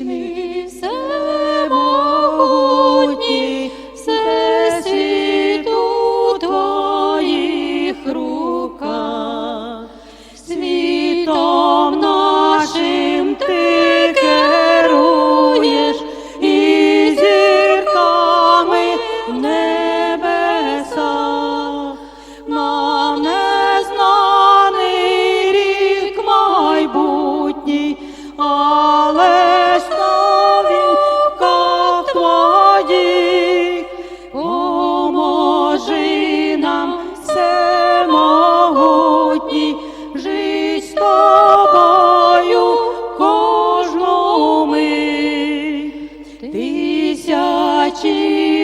вічний, світом нашим ти і зірками в небесах. Нам незнаний. Oh. тобою кожну мить, тисячі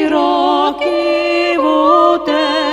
років у тебе.